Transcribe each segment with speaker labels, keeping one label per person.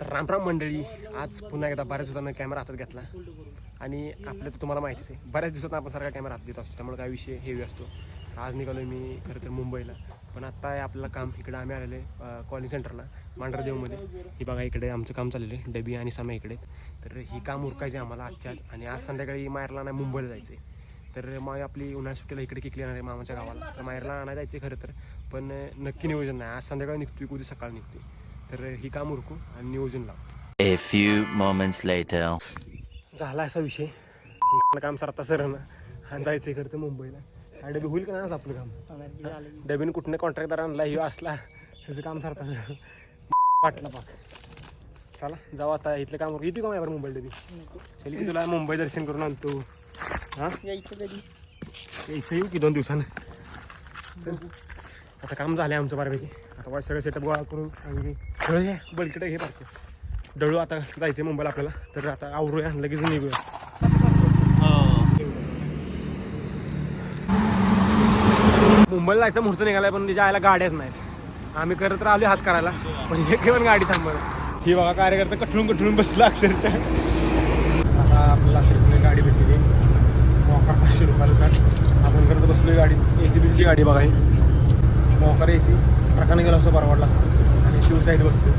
Speaker 1: तर रामराम मंडळी आज पुन्हा एकदा बऱ्याच दिवसानं कॅमेरा हातात घेतला. आणि आपलं तर तुम्हाला माहितीच आहे बऱ्याच दिवसात आपण सारखा कॅमेरा हात देत असतो त्यामुळे काय विषय हेवी असतो. आज निघालो मी खरं तर मुंबईला. पण आत्ता आहे आपलं काम इकडे आम्ही आलेले कॉलिंग सेंटरला मांढरदेवमध्ये. ही बघा इकडे आमचं काम चाललेलं आहे डबी आणि समय इकडे. तर ही काम उरकायचं आहे आम्हाला आजच्या आज. आणि आज संध्याकाळी मायरला नाही मुंबईला जायचं आहे. तर मग आपली उन्हाळ्या सुट्टीला इकडे किकली येणार आहे मामाच्या गावाला. तर मायरला आणायला जायचं खरं तर. पण नक्की नियोजन नाही. आज संध्याकाळी निघतोय उद्या सकाळी निघतोय. तर ही काम उरकू आणि नियोजन लावू.
Speaker 2: A few moments later.
Speaker 1: झाला असा विषय. आपलं काम सरता सर ना आणि जायचं इकडं मुंबईला. आणि डबी होईल का नाही आपलं काम? डबीने कुठनं कॉन्ट्रॅक्टर आणला ह्यो असला ह्याचं काम सरता सर वाटलं पाक चला जाऊ आता इथलं काम येते का माझ्यावर मुंबईला डबी चल की तुला मुंबई दर्शन करून आणतो. हां?
Speaker 3: यायचं कधी?
Speaker 1: यायचं येऊ की दोन दिवसानं? चल. आता काम झालं आहे आमचं बऱ्यापैकी. आता वाट सगळं सेटअप गोळा करून आणि हे बलकडे हे पार्क दळू आता जायचं मुंबईला आपल्याला. तर आता आवरूया लगेच निघूया. मुंबईला जायचं मुहूर्त निघालाय पण तिच्या आयला गाड्याच नाही आम्ही करत राहिलो हात करायला पण एक पण गाडी थांबत ही बघा कार्यकर्ता कठळून कठळून बसला अक्षरशः. आता आपल्याला अशा रुपये गाडी भेटली. मोकार पाचशे रुपयाला चाल आपण करत बसलोय गाडी ए सी बीची गाडी बघा ही. मोकार ए सी ट्रकाने गेलो असं परवडला असतं. आणि शिवसाईड बसतो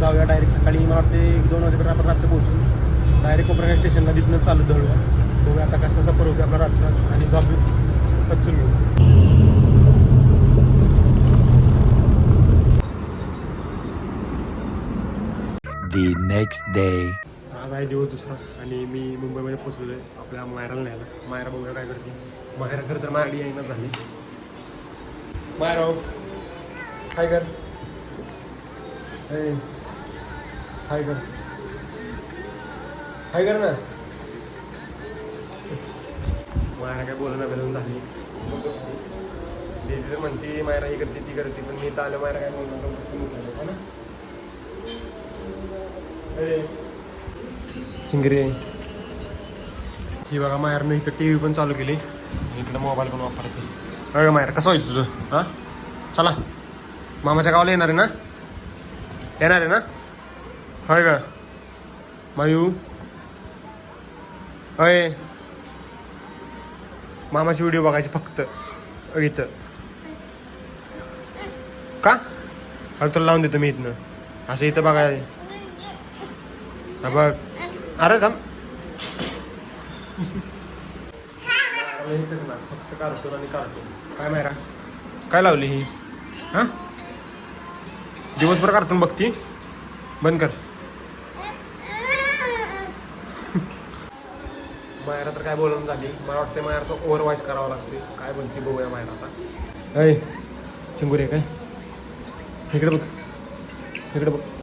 Speaker 1: जाऊया डायरेक्ट सकाळी मला वाटते एक दोन वाजेपर्यंत आपण रात्र पोहोचू. डायरेक्ट कोपरा स्टेशनला तिथनं चालत धळूया बघूया आता कसा सफर होतो आपला रातचा आणि जॉब कच्चून घेऊ.
Speaker 2: The next day.
Speaker 1: आज आहे दिवस दुसरा आणि मी मुंबईमध्ये पोचलेलो आहे आपल्या मायराला न्यायला. मायरा बघूया काय करते. मायरा खरं तर मायडी येईना झाली. मायरा हो. काय कर ए, काय कर काय कर ना? मायरा काय बोलणं बेलून झाली. दीदी तर म्हणते मायरा ही करते ती करते पण मी तर आलं मायरा काय बोलणार ना ए, चिंगरे. ही बघा मायरनं इथं टी व्ही पण चालू केली. इकडं मोबाईल पण वापरते अरे मायर कसं व्हायचं तुझं? हां? चला. मामाच्या गावाला येणार आहे ना? येणार आहे ना? होय का मायू. होय. मामाची व्हिडिओ बघायची फक्त. इथं. का? अरे तुला लावून देतो मी इथनं. असं इथं बघाय बघ. अरे थांब. फक्त कार्टून आणि कार्टून काय मायरा? काय लावली ही? हा? दिवसभर कार्टून बघती? बंद कर. मायरा तर काय बोलून झाली. मला वाटतं मायराचा ओव्हर वॉइस करावा लागते काय बोलते बघूया मायरा आता. अय चिंगुरे काय? इकडे बघ. इकडे बघ.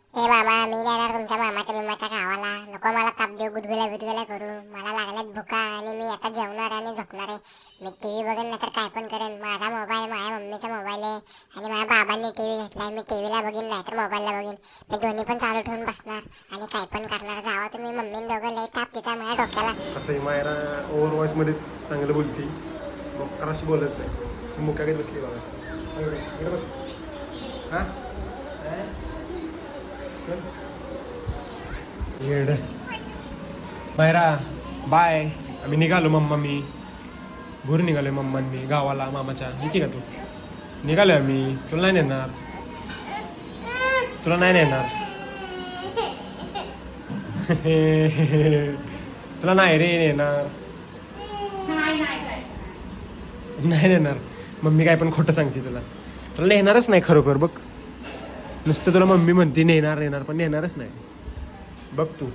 Speaker 4: तुमच्या मामाच्या बिमाच्या गावाला. नको मला ताप देऊ गुदगुल्या बिदगुल्या करू. मला लागल्यात भुका आणि मी आता जेवणार आणि झोपणार आहे. मी टी व्ही बघेन नाही तर काय पण करेन. माझा मोबाईल माझ्या मम्मीचा मोबाईल आहे आणि माझ्या बाबांनी टी व्ही घेतलाय. मी टी व्हीला बघीन नाही तर मोबाईलला बघीन. मी दोन्ही पण चालू ठेवून बसणार आणि काय पण करणार. जावा तुम्ही मम्मीन दोघं लई ताप देता माझ्या डोक्याला.
Speaker 1: असं आहे मायरा ओव्हर वॉइसमध्येच चांगलं बोलती. मग कराशी बोलत नाही. मुक्या घेत बसली बघा इकडे बघ. हा? चल. येड बाय आम्ही निघालो मम्मा मी घरी निघालोय मम्मा मी गावाला मामाच्या. येते का तू? निघालोय आम्ही. तुला नाही नेणार. तुला नाही नेणार. तुला नाही रे नेणार. नाही नेणार. मम्मी काय पण खोटं सांगते तुला. तुला नेणारच नाही खरोखर बघ. नुसतं तुला मम्मी म्हणते नेणार नेणार पण नेणारच नाही. बघ तू.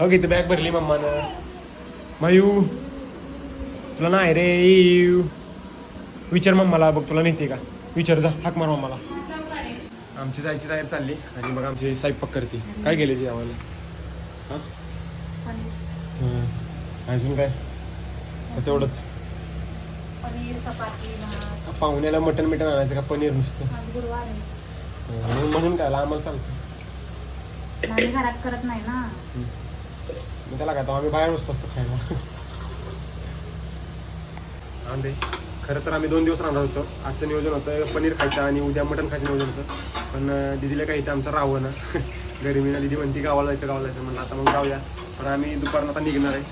Speaker 1: हो किती बॅग भरली मम्मानं. मायू तुला नाही रे येऊ. विचार मम्माला बघ तुला नेते का? विचार जा हाक मार मम्माला. आमची जायची तयारी चालली. आणि मग आमची स्वयंपाक करते. काय गेले जेवायला? हा. अजून काय? तेवढंच? पाहुण्याला मटन मिटन आणायचं का? पनीर नुसतं. हं, म्हणून काय आम्हाला चालतं
Speaker 3: घरात करत नाही ना.
Speaker 1: मग त्याला काय तो आम्ही बाहेर नुसतं असतो खायला. अंडे खरं तर आम्ही दोन दिवस राहणार होतो. आजचं नियोजन होतं पनीर खायचं आणि उद्या मटण खायचं नियोजन होतं. पण अं, दीदीला काही इथं आमचं राहावं ना. गरमीनं दीदी म्हणती गावाला जायचं गावाला जायचं म्हणलं आता मग जाऊया. पण आम्ही दुपारनं आता निघणार आहे.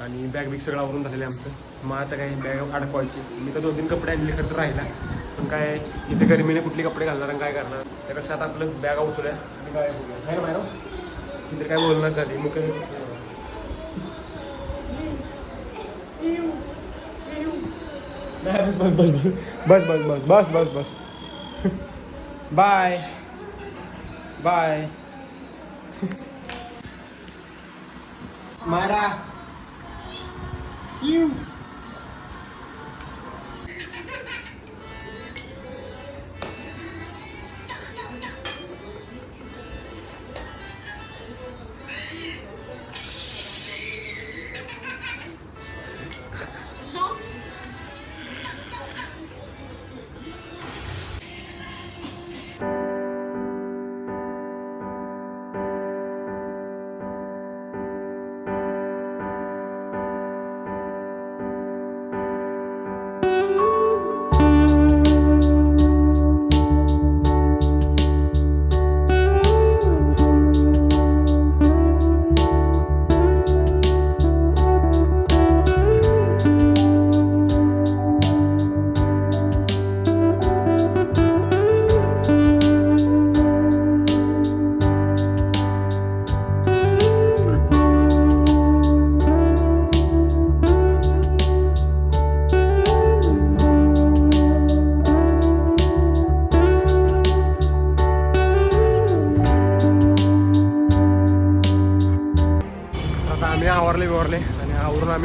Speaker 1: आणि बॅग बिग सगळं आवरून झालेलं आहे आमचं. मग आता काय बॅग अडकवायची. मी तर दोन तीन कपडे आणले खर्च राहिला. पण काय इथे गरमीने कुठले कपडे घालणार आणि काय करणार? त्यापेक्षा आता आपलं बॅग उचलूया आणि काय बोलूया. आहे ना मॅडम इथे काय बोलणार झाली? मग काय? बस बस बस बस. बस बस बस बस बस बाय. बाय. मारा. यू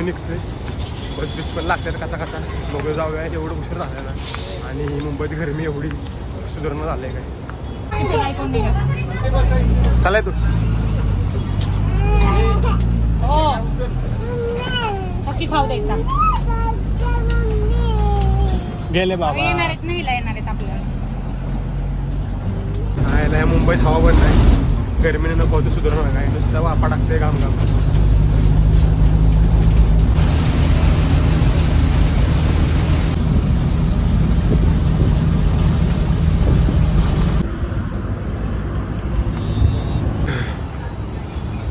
Speaker 1: निघतोय. बस बिस पण लागतात काचा काचा बघू जाऊया एवढं उशीर झालेला आणि मुंबईत गरमी एवढी सुधारणा झाली काय? चालाय तू
Speaker 3: नक्की खाऊ द्यायचा
Speaker 1: गेले बाबा.
Speaker 3: येणार आहेत नाही येणार आहेत आपल्याला.
Speaker 1: नाही नाही मुंबईत हवा बंद नाही गरमीने नको होतं सुधारणा काय नुसतं वापा टाकते घाम घाम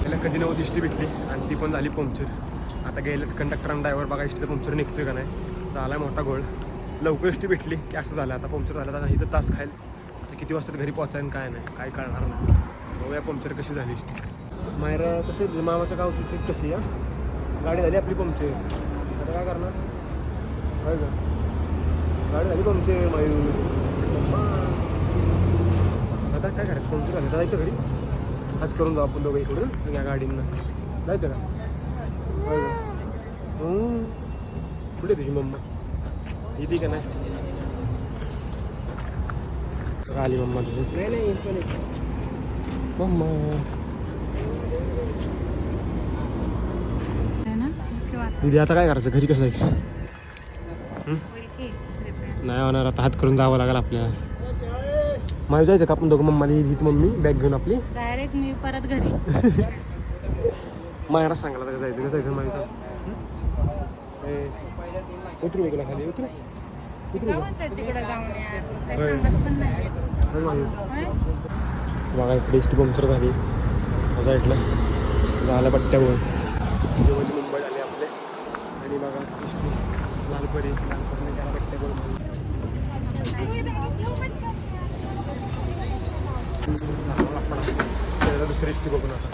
Speaker 1: त्याला कधी नव्हती इष्टी भेटली आणि ती पण झाली पंक्चर आता गेलेत कंडक्टर आणि ड्रायव्हर बघा इष्टीचं पंक्चर निघतोय का नाही. झाला मोठा गोळ लवकर इष्टी भेटली की असं झालं आता पंक्चर झालं आता इथं तास खाईल. आता किती वाजता घरी पोहोचायला काय नाही काय कळणार नाही. बघूया पंक्चर कशी झाली इष्टी मायरा कसं मामाच्या गाव ट्रिप कशी या गाडी झाली आपली पंक्चर आता काय करणार? होय का? गाडी झाली पंक्चर मायूर. आता काय करायचं? पंक्चर झालं जायचं घरी. हात करून जाऊ आपण दोघं इकडून या गाडींना. जायचं का? हम्म. कुठे तुझी मम्मा? येते का नाही? आली मम्मा तुझी. मम्मा.
Speaker 3: है
Speaker 1: दीदी आता काय करायचं? घरी कसं जायचं?
Speaker 3: होईल की
Speaker 1: नाही होणार आता हात करून जावं लागेल आपल्याला. मला जायचं का आपण दोघं मम्मा ही मम्मी बॅग घेऊन आपली
Speaker 3: डायरेक्ट मी परत घरी
Speaker 1: मायरा सांगायला कसं जायचं कसं जायचं माहिती उतरू मी तुला खाली उतरू का? बघा इकडे एस टी पंक्चर झाली माझ्या इकडलं झालं पट्ट्यावर जेवण मुंबई झाली आपले आणि बघा एस टी लालपरी लालपरी त्याला पट्ट्यावर दुसरी एस टी बघून आता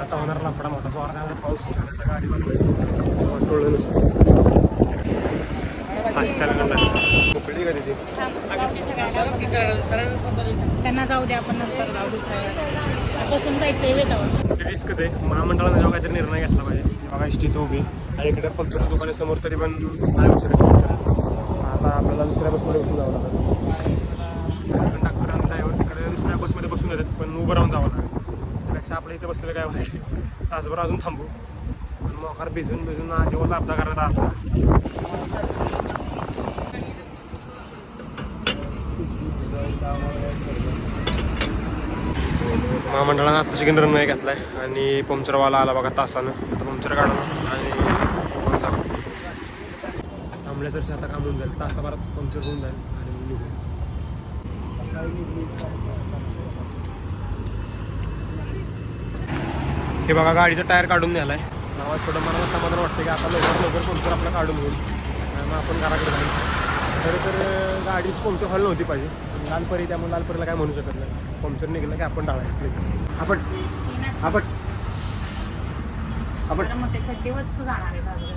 Speaker 1: आता होणार लाकडा मोठा जोरात पाऊस गाडी बसवायची टोळलं नसतं मोकळी
Speaker 3: त्यांना जाऊ दे आपण नंतर जाऊ
Speaker 1: रिस्कच आहे. महामंडळाने जेव्हा काहीतरी निर्णय घेतला पाहिजे. बघा एस टी तो उभी आणि इकडे पंक्चर दुकानासमोर तरी पण नाही आता आपल्याला दुसऱ्या बसमध्ये बसून जावं लागेल. कंडक्टर आणि ड्रायव्हर तिकडे दुसऱ्या बसमध्ये बसून येतात पण उभं राहून जावं लागेल. त्यापेक्षा आपल्या इथे बसलेलं काय वाईट तासभर अजून थांबू. पण मोकार भिजून भिजून जेव्हा अपघात करण्यात आला महामंडळानं आत्ताशी निर्णय घेतलाय आणि पंक्चरवाला आला बघा तासानं. आता पंक्चर काढून थांबल्यासारखं आता काम होऊन जाईल. तासाभरात पंक्चर होऊन जाईल आणि निघू. हे बघा गाडीचं टायर काढून न्यायला आहे नावात थोडं मला समाधान वाटतं की आता लवकर लवकर पंक्चर आपला काढून होईल मग आपण घराकडे जाईल खरं तर गाडीच पंक्चर व्हायला नव्हती पाहिजे. पण लालपरी त्यामुळे लालपरीला काय म्हणू शकत नाही. पंक्चर निघलं की आपण टाळायचं नाही आपण आपण आपण
Speaker 3: मग त्याच्या चड्डीवरच तू जाणार आहे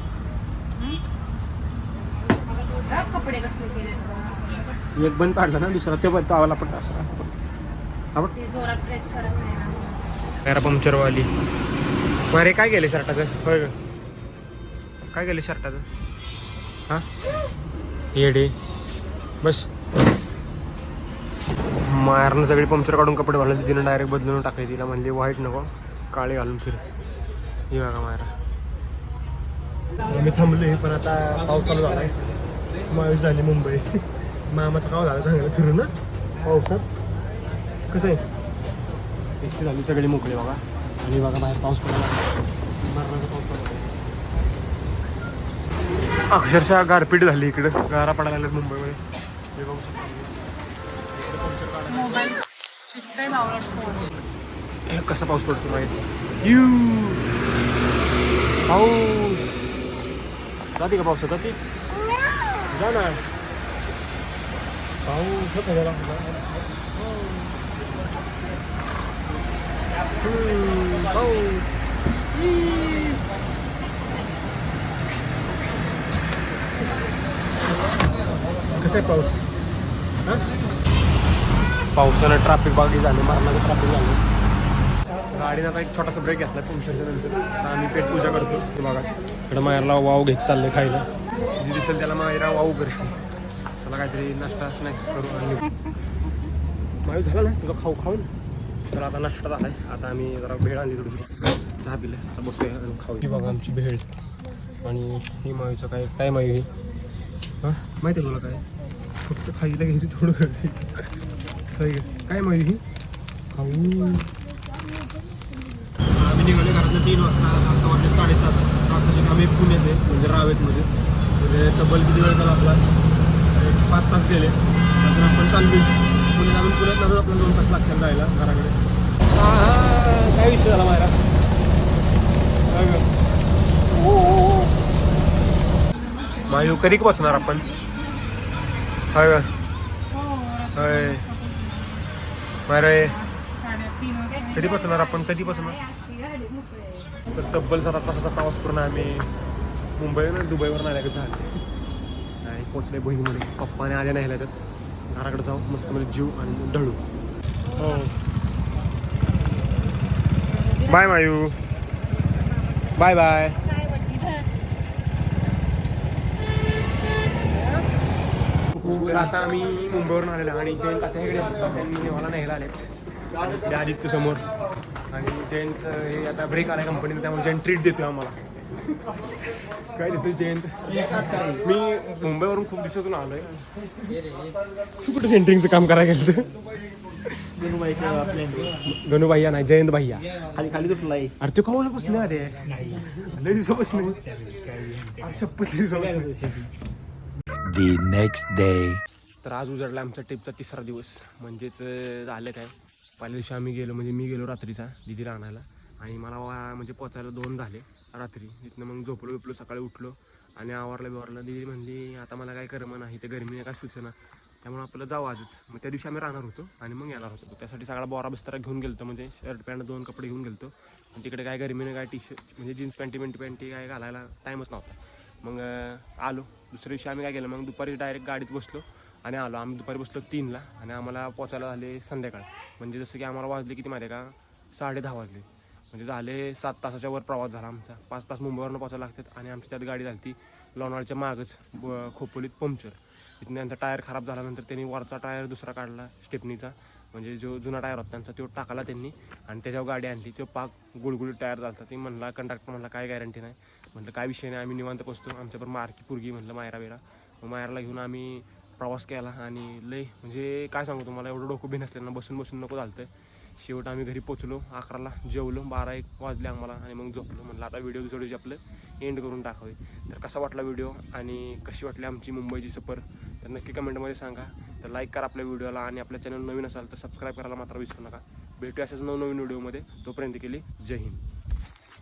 Speaker 3: कपडे कसले केले
Speaker 1: एक बंद काढला ना दुसरा ते बंद आवाला पण टाकला. आपण पंक्चरवाली. मारे काय केले शर्टाचं? होय काय केले शर्टाचं? हां? येडे बस. मायारनं सगळी पंक्चर काढून कपडे घालून तिनं डायरेक्ट बदलून टाकायची तिला म्हणली व्हाईट नको काळे घालून फिर. ही बघा मायरा आम्ही थांबले पण आता पाऊस चालू झालाय. मावीस झाली मुंबई. मामाचा गाव झाला चांगलं फिरून ना पावसात. कसं आहे? एसटी झाली सगळी मोकळी बघा. आणि बघा बाहेर पाऊस मरणाचा पाऊस पडायला अक्षरशः गारपीट झाली इकडे. गारा पडायला लागल्यात मुंबईमध्ये. हे बघू शकता कसा पाऊस पडतो माहिती? यू! पाऊस. जाते का पावसात? जाते? जा ना पाऊस होता जरा. हम्म, पाऊस कसं आहे पाऊस पावसानं ट्रॅफिक बागी झाले मरणाचं ट्रॅफिक झालं गाडीनं आता एक छोटासा ब्रेक घेतला तुमच्या नंतर. आम्ही पेट पूजा करतो. बघा. इकडं मायरला वाव घेत चाललंय खायला. जी दिसेल त्याला मायरा वाव करे त्याला काहीतरी नाश्ता स्नॅक्स करू आणि मायू झाला ना तुझा खाऊ खाऊ तर आता नाश्ता झालाय. आता आम्ही जरा भेळ आणली थोडीशी. चहा पिले आता बसूया आणि खाऊ ही बघा आमची भेळ. आणि ही मायूचं काय काय मायू ही? हां? माहिती आहे तुला काय? फक्त खाईला घ्यायची थोडं गर्दी काय काय मायू ही? खाऊ. आम्ही निघाले घरातलं तीन वाजता. आता वाजले साडेसात. आता आम्ही पुण्यात आहे म्हणजे रावेतमध्ये. म्हणजे तब्बल किती वेळ झाला आपला? एक पाच तास गेले. नंतर आपण चालवी पुण्यात अजून पुण्यात अजून आपल्याला दोन तास लागतील जायला घराकडे. काय विषय झाला मायरा? काय गं? मायू कधी पोचणार आपण. होय गं? होय. कधी पोचणार आपण? कधी पोचणार तर तब्बल सात तासाचा प्रवास करून आम्ही मुंबईवरून दुबईवर आल्या कसं झालं? आणि पोचले बहिणीमध्ये पप्पाने आल्या नाही त्यात घराकडे जाऊ. मस्त म्हणजे जीव आणि ढळू हो. बाय मायू. Bye bye. तर आता आम्ही मुंबईवरून आलेलो आणि जयंत आता इकडे त्यांनी मला न्यायला आलेत. त्या आदित्य समोर आणि जयंत हे आता ब्रेक आला कंपनीने त्यामुळे जयंत ट्रीट देतोय आम्हाला. काय देतोय जयंत? मी मुंबईवरून खूप दिवसातून आलोय. तू कुठं सेंटरिंगचं काम करायला गेलं गणू भैया नाही जयंत भैया
Speaker 5: खाली खाली तुटला
Speaker 1: अरे ते कवाला बसले अरे लय दिवसापासून. अरे शपथ.
Speaker 2: The next day.
Speaker 1: तर आज उजडला आमचा ट्रिपचा तिसरा दिवस. म्हणजेच झालं काय? पहिल्या दिवशी आम्ही गेलो म्हणजे मी गेलो रात्रीचा दिदीला आणायला. आणि मला म्हणजे पोचायला दोन झाले. रात्री. तिथनं मग झोपलो बिपलो सकाळी उठलो आणि आवारला बिवारला. दिदी म्हणली आता मला काय करमं नाही ते गरमीने काय सुचना. त्यामुळे आपलं जाऊ आजच. मग त्या दिवशी आम्ही राहणार होतो आणि मग येणार होतो. त्यासाठी सगळा बोरा बस्तारा घेऊन गेलतो म्हणजे शर्ट पॅन्ट दोन कपडे घेऊन गेलतो. आणि तिकडे काय गरमीनं काय टी शर्ट म्हणजे जीन्स पॅन्टी पेंटी पॅन्टी काय घालायला टाईमच नव्हता. मग आलो. दुसऱ्या दिवशी आम्ही काय केलं मग दुपारी डायरेक्ट गाडीत बसलो आणि आलो. आम्ही दुपारी बसलो तीनला आणि आम्हाला पोचायला झाले संध्याकाळ. म्हणजे जसं की आम्हाला वाजले किती माहिती आहे का? साडे दहा वाजले. म्हणजे झाले सात तासाच्या वर प्रवास झाला आमचा. पाच तास मुंबईवरनं पोचायला लागतात आणि आमची त्यात गाडी झाली ती लोणावळ्याच्या मागच खोपोलीत पंक्चर. तिथून त्यांचा टायर खराब झाल्यानंतर त्यांनी वरचा टायर दुसरा काढला स्टेपनीचा. म्हणजे जो जुना टायर होता त्यांचा तो टाकला त्यांनी आणि त्याच्यावर गाडी आणली. तो पाक गुळगुळीत टायर झाला ती म्हणला कंडक्टर म्हणला काय गॅरंटी नाही. म्हटलं काय विषय नाही आम्ही निवांत बसतो आमच्यावर मारकी पुरगी म्हटलं मायरा बिरा मग मायराला घेऊन आम्ही प्रवास केला आणि लय म्हणजे काय सांगू तुम्हाला एवढं डोकं बिन असल्यानं बसून बसून नको झालं शेवट आम्ही घरी पोचलो अकराला जेवलो बारा एक वाजले आम्हाला आणि मग झोपलो. म्हणलं आता व्हिडिओ थोडीशी आपलं एंड करून टाकावे. तर कसा वाटला व्हिडिओ आणि कशी वाटली आमची मुंबईची सफर? तर नक्की कमेंटमध्ये सांगा. तर लाईक करा आपल्या व्हिडिओला आणि आपल्या चॅनल नवीन असाल तर सबस्क्राईब करायला मात्र विसरू नका. भेटूया अशाच नवनवीन व्हिडिओमध्ये तोपर्यंत केली जय हिंद.